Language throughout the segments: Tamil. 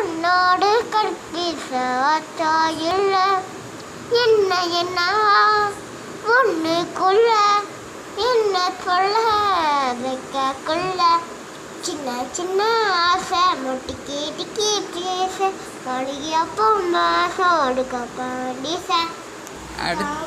உன்னோடு கற்பிசா இல்ல என்ன என்ன? ஒண்ணுக்குள்ள என்ன சொல்ல? வைக்க கொள்ள சின்ன சின்ன ஆசை. முட்டிக்கி டிக்கி பேச மொழிய பொம்மா சோடு கப்பாடிச அடுத்து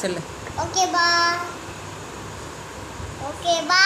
चलो ओके बाय ओके बाय